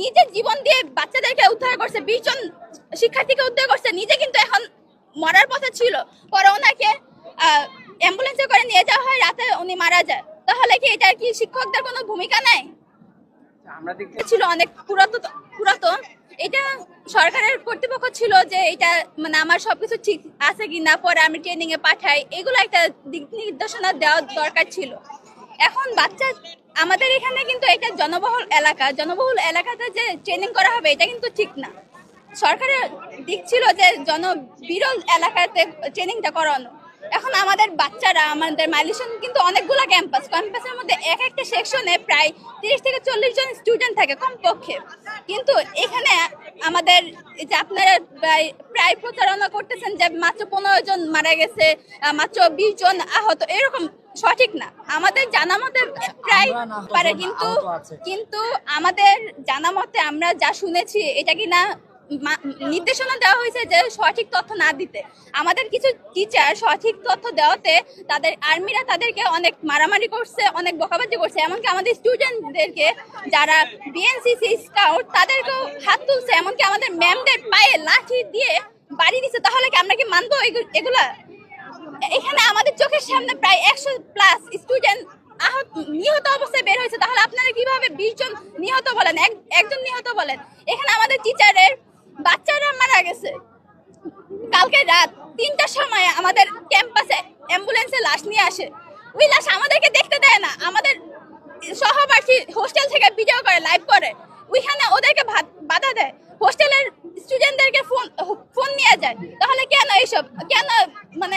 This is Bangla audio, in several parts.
নিজের জীবন দিয়ে বাচ্চাদেরকে উদ্ধার করছে বিশ জন শিক্ষার্থীকে উদ্ধার করছে। নিজে কিন্তু এখন মরার পথে ছিল। পরে ওনাকে অ্যাম্বুলেন্সে করে নিয়ে যাওয়া হয় রাতে উনি মারা যায়। তাহলে কি এটা কি শিক্ষকদের কোনো ভূমিকা নাই? ছিল অনেক পুরাতন পুরাতন। এটা সরকারের কর্তৃপক্ষ ছিল যে এটা মানে আমার সবকিছু ঠিক আছে কি না পরে আমি ট্রেনিং এ পাঠাই। এগুলো একটা দিক নির্দেশনা দেওয়া দরকার ছিল। এখন বাচ্চা আমাদের এখানে কিন্তু এটা জনবহুল এলাকা। জনবহুল এলাকাতে যে ট্রেনিং করা হবে, এটা কিন্তু ঠিক না। সরকারের দিক ছিল যে জন বিরল এলাকাতে ট্রেনিংটা করানো। এখন আমাদের বাচ্চারা, আমাদের মাইলিশন কিন্তু অনেকগুলো ক্যাম্পাস ক্যাম্পাসের মধ্যে এক একটা সেকশনে প্রায় তিরিশ থেকে চল্লিশ জন স্টুডেন্ট থাকে কমপক্ষে। কিন্তু এখানে আমাদের যে আপনারা প্রায় প্রায় প্রচারণা করতেছেন যে মাত্র পনেরো জন মারা গেছে মাত্র বিশ জন আহত। এরকম সঠিক না। আমাদের জানা মতে প্রায় পারে কিন্তু কিন্তু আমাদের জানা মতে আমরা যা শুনেছি এটা কি না নির্দেশনা দেওয়া হয়েছে যে সঠিক তথ্য না দিতে। আমাদের কিছু টিচার সঠিক তথ্য দেওয়াতে তাদের আর্মিরা তাদেরকে অনেক মারামারি করছে, অনেক বকাবাজি করছে। এমনকি আমাদের স্টুডেন্টদেরকে যারা বিএনসিসি স্কাউট তাদেরকেও হাত তুলছে। এমনকি আমাদের ম্যামদের পায়ে লাঠি দিয়ে বাড়ি দিচ্ছে তাহলে কি আমরা কি মানবো এগু- এগুলা? এখানে আমাদের চোখের সামনে প্রায় একশো প্লাস স্টুডেন্ট আহত, নিহত অবস্থায় বের হয়েছে। তাহলে আপনারা কীভাবে বিশ জন নিহত বলেন? এক- একজন নিহত বলেন। এখানে আমাদের টিচারের বাচ্চারা মারা গেছে। কালকে রাত তিনটার সময় আমাদের ক্যাম্পাসে অ্যাম্বুলেন্সে লাশ নিয়ে আসে। ওই লাশ আমাদেরকে দেখতে দেয় না। আমাদের সহপাঠী হোস্টেল থেকে ভিডিও করে লাইভ করে। ওইখানে ওদেরকে বাধা দেয়। হোস্টেলের স্টুডেন্টদেরকে ফোন ফোন নিয়ে যায়। তাহলে কেন এইসব? কেন মানে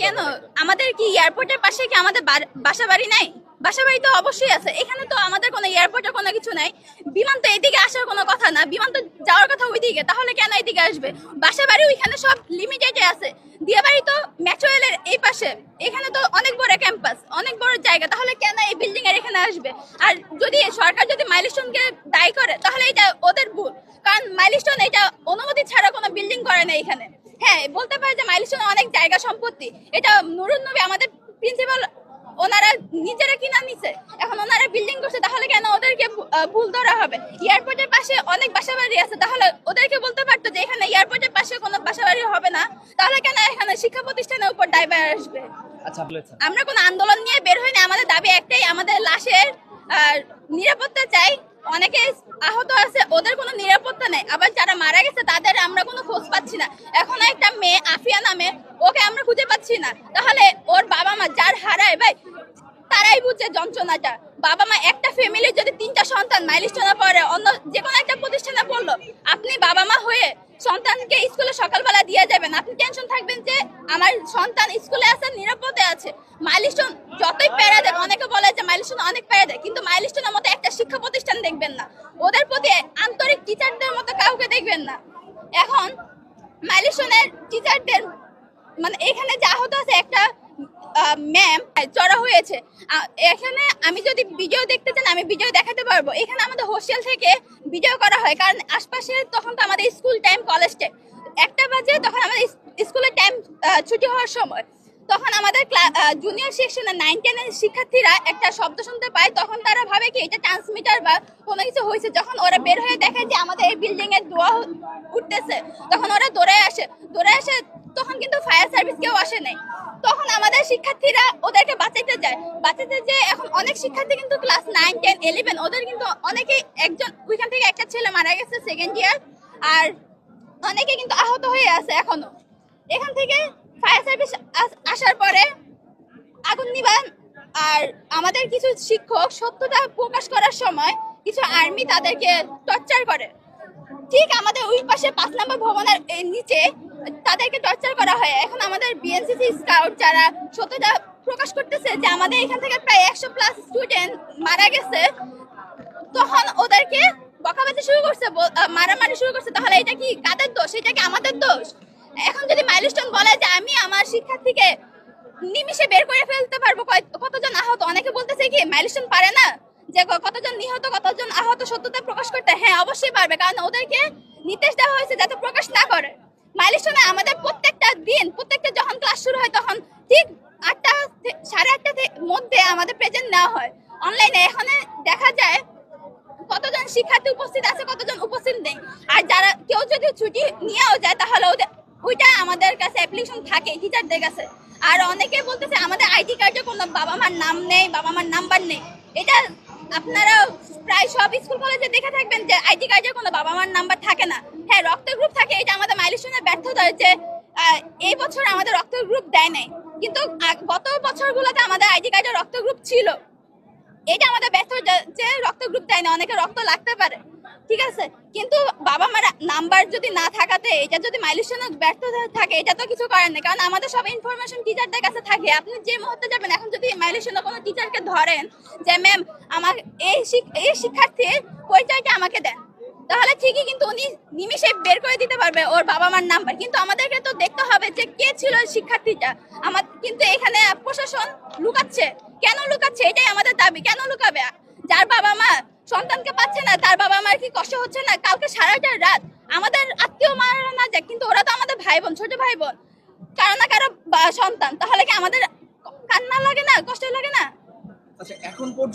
কেন? আমাদের কি এয়ারপোর্টের পাশে কি আমাদের বাসা বাড়ি নাই? বাসা বাড়ি তো অবশ্যই আছে। এখানে তো আমাদের কোনো এয়ারপোর্টের কোনো কিছু নাই। বিমান তো এদিকে আসার কোনো কথা না। বিমান তো যাওয়ার কথা ওইদিকে। তাহলে কেন এদিকে আসবে? বাসা বাড়ি ওইখানে সব লিমিটেডে আছে। দিয়ে বাড়ি তো মেট্রো রেলের এই পাশে। এখানে তো অনেক বড় ক্যাম্পাস অনেক বড় জায়গা। তাহলে কেন এই বিল্ডিং এর এখানে আসবে? আর যদি সরকার যদি মাইলস্টোনকে দায়ী করে, তাহলে এটা ওদের ভুল। কারণ মাইলস্টোন এটা অনুমতি ছাড়া কোনো বিল্ডিং করে না এখানে। হ্যাঁ বলতে পারে যে মাইলস্টোন অনেক জায়গা সম্পত্তি। এটা নুরুন নবী আমাদের প্রিন্সিপাল ওনারা নিজেরা কিনা নিছে? এখন ওনারা বিল্ডিং করছে তাহলে কেন ওদেরকে ভুল ধরা হবে? এয়ারপোর্টের পাশে অনেক বাসাবাড়ি আছে তাহলে ওদেরকে বলতে পারতো যে এখানে এয়ারপোর্টের পাশে কোনো বাসাবাড়ি হবে না তাহলে কেন এখানে শিক্ষা প্রতিষ্ঠানের উপর দায়ভার আসবে? আচ্ছা আমরা কোনো আন্দোলন নিয়ে বের হইনি আমাদের দাবি একটাই আমাদের লাশের নিরাপত্তা চাই। অনেকে আহত আছে ওদের কোনো নিরাপত্তা নেই। আবার যারা মারা গেছে তাদের আমরা কোনো খোঁজ পাচ্ছি না। এখন একটা মেয়ে আফিয়া নামে ওকে আমরা খুঁজে পাচ্ছি না। তাহলে ওর বাবা মা হারায় ভাই, তারাই বুঝছে যন্ত্রণাটা। বাবা মা একটা ফ্যামিলির যদি তিনটা সন্তান মাইলিস্টনে পড়ে অন্য যে কোনো একটা প্রতিষ্ঠানে পড়ল, আপনি বাবা মা হয়ে সন্তানকে স্কুলে সকালবেলা দিয়ে যাবেন। আপনি টেনশন থাকবেন যে, আমার সন্তান স্কুলে আছে, নিরাপদে আছে। মাইলিস্টন যতই প্যারা দেয় অনেকে বলে যে মাইলিস্টন অনেক প্যারা দেয়, কিন্তু মাইলিস্টনের মতো একটা শিক্ষা প্রতিষ্ঠান দেখবেন না। ওদের প্রতি আন্তরিক টিচারদের মতো কাউকে দেখবেন না। এখন মাইলিস্টনের টিচারদের মানে এখানে যে আহত আছে একটা ম্যাম চড়া হয়েছে। এখানে আমি যদি বিজয় দেখতে চান, আমি বিজয় দেখাতে পারব। এখানে আমাদের হোস্টেল থেকে বিজয় করা হয়, কারণ আশপাশে তখন তো আমাদের স্কুল টাইম কলেজ টাইম একটা বাজে তখন আমাদের স্কুলের টাইম ছুটি হওয়ার সময়। তখন আমাদের জুনিয়র সেকশনে নাইন টেনের শিক্ষার্থীরা একটা শব্দ শুনতে পায়, তখন তারা ভাবে কি এটা ট্রান্সমিটার বা কোনো কিছু হয়েছে। যখন ওরা বের হয়ে দেখে যে আমাদের এই বিল্ডিং এর দোয়া উঠতেছে, তখন ওরা দৌড়ে আসে। দৌড়ে আসে, তখন কিন্তু ফায়ার সার্ভিস কেউ আসে নাই। তখন আমাদের শিক্ষার্থীরা ওদেরকে বাঁচাইতে যায়। বাঁচাইতে যে এখন অনেক শিক্ষার্থী কিন্তু ক্লাস নাইন টেন ইলেভেন ওদের কিন্তু অনেকেই একজন ওইখান থেকে একটা ছেলে মারা গেছে সেকেন্ড ইয়ার আর অনেকে কিন্তু আহত হয়ে আছে এখনও। এখান থেকে ফায়ার সার্ভিস আসার পরে আগুন নিবান আর আমাদের কিছু শিক্ষক সত্যতা প্রকাশ করার সময় কিছু আর্মি তাদেরকে টর্চার করে। ঠিক আমাদের ওই পাশে পাঁচ নম্বর ভবনের নিচে তাদেরকে টর্চার করা হয়। এখন আমাদের বিএনসিসি স্কাউট যারা সত্যতা প্রকাশ করতেছে যে আমাদের এখান থেকে প্রায় একশো প্লাস স্টুডেন্ট মারা গেছে, তখন ওদেরকে বকাবাজি শুরু করছে মারামারি শুরু করছে। তাহলে এটা কি কাদের দোষ? এটা কি আমাদের দোষ? এখন যদি মাইলস্টোন বলে যে আমি আমার শিক্ষার্থীকে নিমিষে বের করে ফেলতে পারব। কতজন আহত? অনেকে বলতেছে কি মাইলস্টোন পারে না। যে কতজন নিহত, কতজন আহত সত্যতা প্রকাশ করতে? হ্যাঁ অবশ্যই পারবে, কারণ ওদেরকে নির্দেশ দেওয়া হয়েছে যাতে প্রকাশ না করে। মাইলস্টোনে আমাদের প্রত্যেকটা দিন, প্রত্যেকটা যখন ক্লাস শুরু হয়, তখন ঠিক আটটা সাড়ে আটটা মধ্যে আমাদের প্রেজেন্ট নেওয়া হয়। অনলাইনে এখানে দেখা যায় কতজন শিক্ষার্থী উপস্থিত আছে, কতজন উপস্থিত নেই। আর যারা কেউ যদি ছুটি নিয়েও যায়, তাহলে ওদের ওইটা আমাদের কাছে অ্যাপ্লিকেশন থাকে টিচারদের কাছে। আর অনেকে বলতেছে, আমাদের আইডি কার্ডে কোনো বাবা মার নাম নেই বাবা মার নাম্বার নেই। এটা আপনারা প্রায় সব স্কুল কলেজে দেখে থাকবেন যে আইডি কার্ডে কোনো বাবা মার নাম্বার থাকে না। হ্যাঁ রক্ত গ্রুপ থাকে এটা আমাদের মাইলেশনের ব্যর্থতা হয়েছে এই বছর আমাদের রক্ত গ্রুপ দেয় নাই। কিন্তু গত বছরগুলোতে আমাদের আইডি কার্ডে রক্ত গ্রুপ ছিল। এটা আমাদের ব্যর্থ যে- রক্ত গ্রুপ দেয় না অনেকে রক্ত লাগতে পারে। ঠিক আছে? কিন্তু বাবা মার নাম্বার যদি না থাকাতে, এটা যদি মাইলেশনের ব্যর্থ থাকে, এটা তো কিছু করার নেই। কারণ আমাদের সব ইনফরমেশন টিচারদের কাছে থাকে। আপনি যে মুহূর্তে যাবেন, এখন যদি মাইলেশনের কোনো টিচারকে ধরেন যে ম্যাম আমার এই এই শিক্ষার্থীর পরিচয়টা আমাকে দেন। তাহলে ঠিকই কিন্তু উনি নিমিষে বের করে দিতে পারবে ওর বাবা মার নাম্বার কিন্তু আমাদেরকে তো দেখতে হবে যে, কে ছিল শিক্ষার্থীটা। আমার, কিন্তু এখানে প্রশাসন লুকাচ্ছে। কেন লুকাচ্ছে? এটাই আমাদের দাবি। কেন লুকাবে? যার বাবা মা সন্তানকে পাচ্ছে না, তার বাবা মার কি কষ্ট হচ্ছে না? কালকে সারাটা রাত আমাদের আত্মীয় মারা না যায়, কিন্তু ওরা তো আমাদের ভাই বোন ছোট ভাই বোন কারও না কারও সন্তান, তাহলে কি আমাদের কান্না লাগে না, কষ্ট লাগে না? আচ্ছা এখন পর্যন্ত